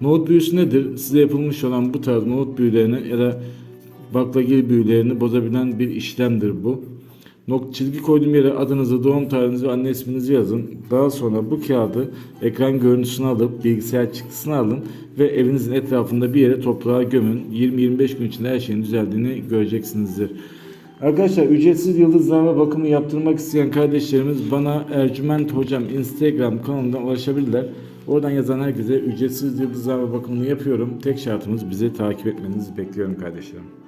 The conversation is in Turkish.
Nohut büyüsü nedir? Size yapılmış olan bu tarz nohut büyülerini ya da baklagil büyülerini bozabilen bir işlemdir bu. Nok çizgi koyduğum yere adınızı, doğum tarihinizi ve anne isminizi yazın. Daha sonra bu kağıdı ekran görüntüsünü alıp bilgisayar çıktısını alın ve evinizin etrafında bir yere toprağa gömün. 20-25 gün içinde her şeyin düzeldiğini göreceksinizdir. Arkadaşlar ücretsiz yıldızlama bakımı yaptırmak isteyen kardeşlerimiz bana Ercüment Hocam Instagram kanalından ulaşabilirler. Oradan yazan herkese ücretsiz yıldızlama bakımını yapıyorum. Tek şartımız bizi takip etmenizi bekliyorum kardeşlerim.